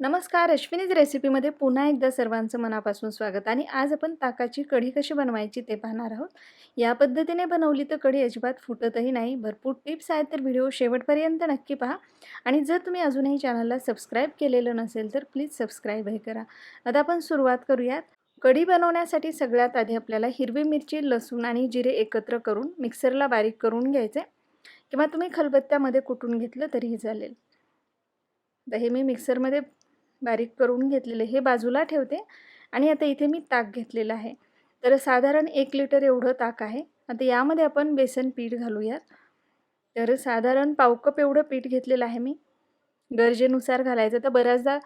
नमस्कार अश्विनीज रेसिपीमध्ये पुन्हा एकदा सर्वांचं मनापासून स्वागत. आणि आज आपण ताकाची कढी कशी बनवायची ते पाहणार आहोत. या पद्धतीने बनवली तर कढी अजिबात फुटतही नाही. भरपूर टिप्स आहेत तर व्हिडिओ शेवटपर्यंत नक्की पहा. आणि जर तुम्ही अजूनही चॅनलला सबस्क्राईब केलेलं नसेल तर प्लीज सबस्क्राईबही करा. आता आपण सुरुवात करूयात. कढी बनवण्यासाठी सगळ्यात आधी आपल्याला हिरवी मिरची लसूण आणि जिरे एकत्र करून मिक्सरला बारीक करून घ्यायचे. किंवा तुम्ही खलबत्त्यामध्ये कुटून घेतलं तरीही चालेल. तर हे मी मिक्सरमध्ये बारीक करून घेतलेले हे बाजूला ठेवते. आणि आता इथे मी ताक घेतलेलं आहे. तर साधारण एक लिटर एवढं ताक आहे. आता यामध्ये आपण बेसन पीठ घालूयात. तर साधारण पावकप एवढं पीठ घेतलेलं आहे मी. गरजेनुसार घालायचं. तर बऱ्याचदा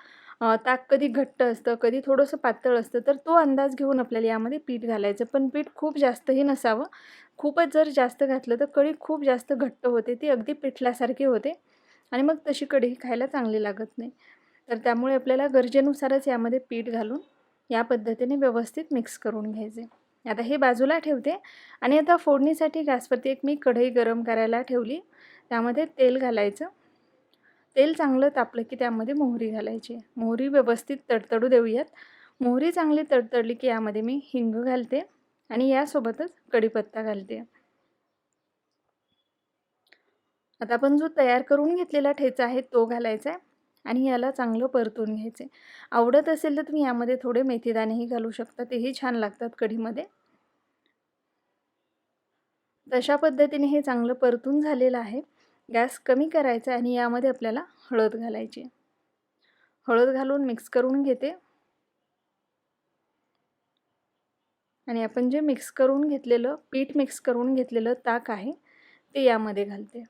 ताक कधी घट्ट असतं कधी थोडंसं पातळ असतं तर तो अंदाज घेऊन आपल्याला यामध्ये पीठ घालायचं. पण पीठ खूप जास्तही नसावं. खूपच जर जास्त घातलं तर कढी खूप जास्त घट्ट होते. ती अगदी पिठल्यासारखी होते. आणि मग तशी कढी खायला चांगली लागत नाही. तर त्यामुळे आपल्याला गरजेनुसारच यामध्ये पीठ घालून या पद्धतीने व्यवस्थित मिक्स करून घ्यायचे. आता हे बाजूला ठेवते आणि आता फोडणीसाठी गॅसवरती एक मी कढई गरम करायला ठेवली. त्यामध्ये तेल घालायचं. तेल चांगलं तापलं की त्यामध्ये मोहरी घालायची. मोहरी व्यवस्थित तडतडू देऊयात. मोहरी चांगली तडतडली की यामध्ये मी हिंग घालते आणि यासोबतच कढीपत्ता घालते. आता आपण जो तयार करून घेतलेला ठेचा आहे तो घालायचा आहे. आणि याला चांगलं परतून घ्यायचे. आवडत असेल तर तुम्ही यामध्ये थोडे मेथीदाणेही घालू शकता. तेही छान लागतात कढीमध्ये. तशा पद्धतीने हे चांगलं परतून झालेलं आहे. गॅस कमी करायचा आणि यामध्ये आपल्याला हळद घालायची हळद घालून मिक्स करून घेते. आणि आपण जे मिक्स करून घेतलेलं पीठ मिक्स करून घेतलेलं ताक आहे ते यामध्ये घालते.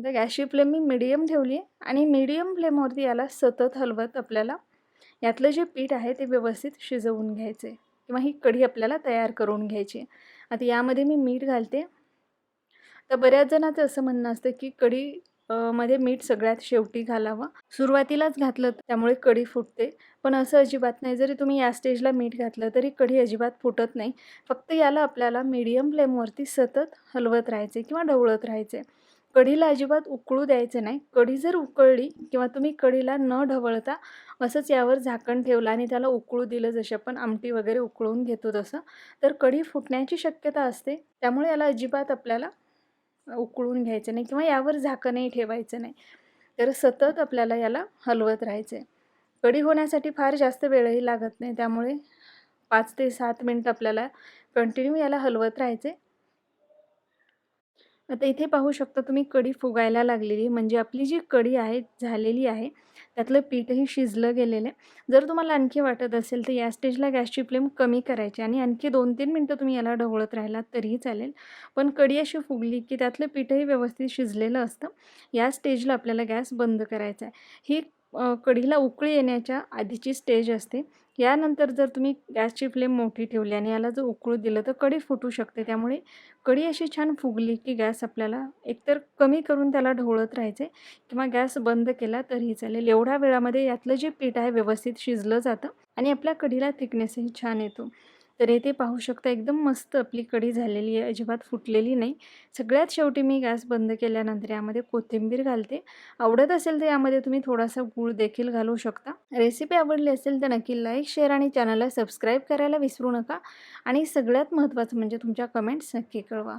म्हणजे आता गॅसची फ्लेम मी मिडियम ठेवली आहे आणि मिडियम फ्लेमवरती याला सतत हलवत आपल्याला यातलं जे पीठ आहे ते व्यवस्थित शिजवून घ्यायचे किंवा ही कढी आपल्याला तयार करून घ्यायची आता यामध्ये मी मीठ घालते. तर बऱ्याच जणांचं असं म्हणणं असतं की कढी मध्ये मीठ सगळ्यात शेवटी घालावं. सुरुवातीलाच घातलं त्यामुळे कढी फुटते. पण असं अजिबात नाही. जरी तुम्ही या स्टेजला मीठ घातलं तरी कढी अजिबात फुटत नाही. फक्त याला आपल्याला मीडियम फ्लेमवरती सतत हलवत राहायचे किंवा ढवळत राहायचे. कढीला अजिबात उकळू द्यायचं नाही. कढी जर उकळली किंवा तुम्ही कढीला न ढवळता असंच यावर झाकण ठेवलं आणि त्याला उकळू दिलं जसे आपण आमटी वगैरे उकळून घेतो तसं तर कढी फुटण्याची शक्यता असते. त्यामुळे याला अजिबात आपल्याला उकळून घ्यायचं नाही किंवा यावर झाकणही ठेवायचं नाही. तर सतत आपल्याला याला हलवत राहायचं आहे कढी होण्यासाठी फार जास्त वेळही लागत नाही. त्यामुळे पाच ते सात मिनटं आपल्याला कंटिन्यू याला हलवत राहायचे आता इथे पाहू शकता तुम्ही कढी फुगायला लागलेली म्हणजे आपली जी कढी आहे झालेली आहे त्यातलं पीठही शिजलं गेलेलं आहे. जर तुम्हाला आणखी वाटत असेल तर या स्टेजला गॅसची फ्लेम कमी करायची आणि आणखी दोन तीन मिनटं तुम्ही याला ढवळत राहिलात तरीही चालेल. पण कढी अशी फुगली की त्यातलं पीठही व्यवस्थित शिजलेलं असतं. या स्टेजला आपल्याला गॅस बंद करायचा आहे. ही कढीला उकळी येण्याच्या आधीची स्टेज असते. यानंतर जर तुम्ही गॅसची फ्लेम मोठी ठेवली आणि याला जर उकळू दिलं तर कढी फुटू शकते. त्यामुळे कढी अशी छान फुगली की गॅस आपल्याला एकतर कमी करून त्याला ढवळत राहायचे किंवा गॅस बंद केला तरीही चालेल. एवढ्या वेळामध्ये यातलं जे पीठ आहे व्यवस्थित शिजलं जातं आणि आपल्या कढीला थिकनेसही छान येतो. तर येथे पाहू शकता एकदम मस्त आपली कढी झालेली आहे अजिबात फुटलेली नाही. सगळ्यात शेवटी मी गॅस बंद केल्यानंतर यामध्ये कोथिंबीर घालते. आवडत असेल तर यामध्ये तुम्ही थोडासा गूळ देखील घालू शकता. रेसिपी आवडली असेल तर नक्की लाईक शेअर आणि चॅनलला सबस्क्राईब करायला विसरू नका. आणि सगळ्यात महत्त्वाचं म्हणजे तुमच्या कमेंट्स नक्की कळवा.